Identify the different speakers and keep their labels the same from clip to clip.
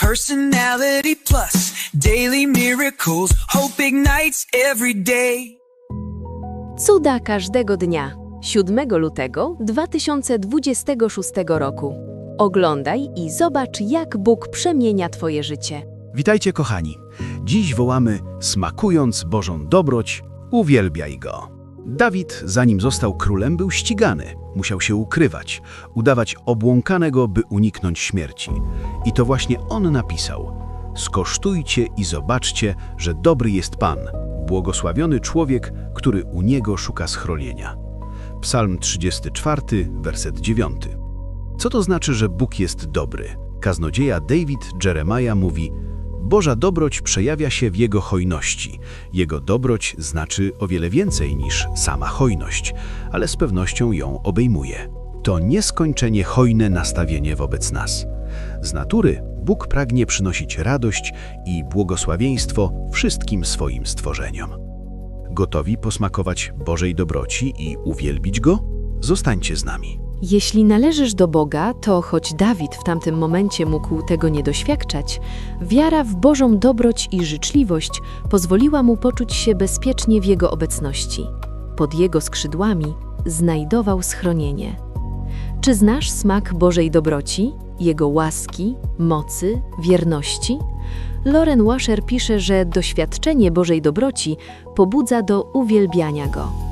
Speaker 1: Personality plus daily miracles. Hope ignites every day.
Speaker 2: Cuda każdego dnia. 7 lutego 2026 roku. Oglądaj i zobacz, jak Bóg przemienia Twoje życie.
Speaker 3: Witajcie kochani. Dziś wołamy, smakując Bożą dobroć, uwielbiaj Go. Dawid, zanim został królem, był ścigany. Musiał się ukrywać, udawać obłąkanego, by uniknąć śmierci. I to właśnie on napisał: Skosztujcie i zobaczcie, że dobry jest Pan, błogosławiony człowiek, który u niego szuka schronienia. Psalm 34, werset 9. Co to znaczy, że Bóg jest dobry? Kaznodzieja David Jeremiah mówi: Boża dobroć przejawia się w Jego hojności. Jego dobroć znaczy o wiele więcej niż sama hojność, ale z pewnością ją obejmuje. To nieskończenie hojne nastawienie wobec nas. Z natury Bóg pragnie przynosić radość i błogosławieństwo wszystkim swoim stworzeniom. Gotowi posmakować Bożej dobroci i uwielbić Go? Zostańcie z nami.
Speaker 2: Jeśli należysz do Boga, to choć Dawid w tamtym momencie mógł tego nie doświadczać, wiara w Bożą dobroć i życzliwość pozwoliła mu poczuć się bezpiecznie w Jego obecności. Pod Jego skrzydłami znajdował schronienie. Czy znasz smak Bożej dobroci, Jego łaski, mocy, wierności? Loren Washer pisze, że doświadczenie Bożej dobroci pobudza do uwielbiania Go.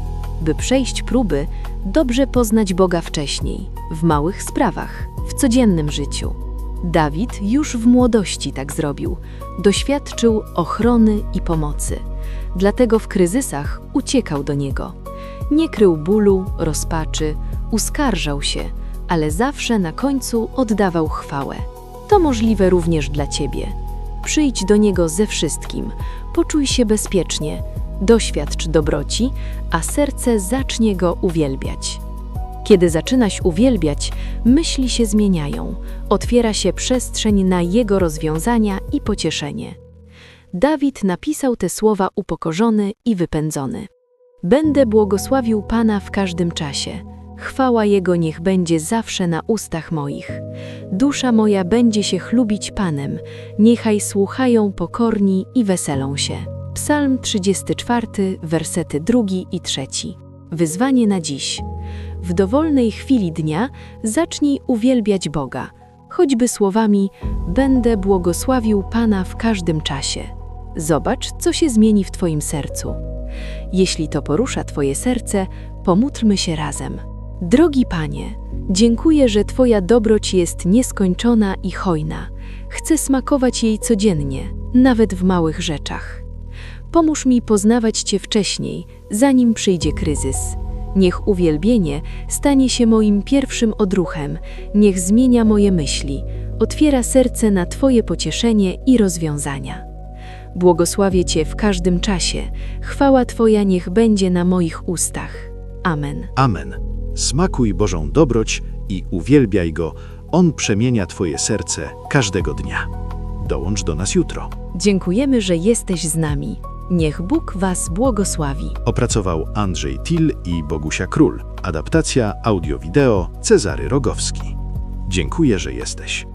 Speaker 2: By przejść próby, dobrze poznać Boga wcześniej, w małych sprawach, w codziennym życiu. Dawid już w młodości tak zrobił. Doświadczył ochrony i pomocy. Dlatego w kryzysach uciekał do niego. Nie krył bólu, rozpaczy, uskarżał się, ale zawsze na końcu oddawał chwałę. To możliwe również dla ciebie. Przyjdź do niego ze wszystkim, poczuj się bezpiecznie, doświadcz dobroci, a serce zacznie go uwielbiać. Kiedy zaczynaś uwielbiać, myśli się zmieniają, otwiera się przestrzeń na jego rozwiązania i pocieszenie. Dawid napisał te słowa upokorzony i wypędzony. Będę błogosławił Pana w każdym czasie. Chwała Jego niech będzie zawsze na ustach moich. Dusza moja będzie się chlubić Panem, niechaj słuchają pokorni i weselą się. Psalm 34, wersety drugi i trzeci. Wyzwanie na dziś. W dowolnej chwili dnia zacznij uwielbiać Boga, choćby słowami Będę błogosławił Pana w każdym czasie. Zobacz, co się zmieni w Twoim sercu. Jeśli to porusza Twoje serce, pomódlmy się razem. Drogi Panie, dziękuję, że Twoja dobroć jest nieskończona i hojna. Chcę smakować jej codziennie, nawet w małych rzeczach. Pomóż mi poznawać Cię wcześniej, zanim przyjdzie kryzys. Niech uwielbienie stanie się moim pierwszym odruchem, niech zmienia moje myśli, otwiera serce na Twoje pocieszenie i rozwiązania. Błogosławię Cię w każdym czasie, chwała Twoja niech będzie na moich ustach. Amen.
Speaker 3: Amen. Smakuj Bożą dobroć i uwielbiaj Go. On przemienia Twoje serce każdego dnia. Dołącz do nas jutro.
Speaker 2: Dziękujemy, że jesteś z nami. Niech Bóg Was błogosławi.
Speaker 3: Opracował Andrzej Till i Bogusia Król. Adaptacja audio-wideo Cezary Rogowski. Dziękuję, że jesteś.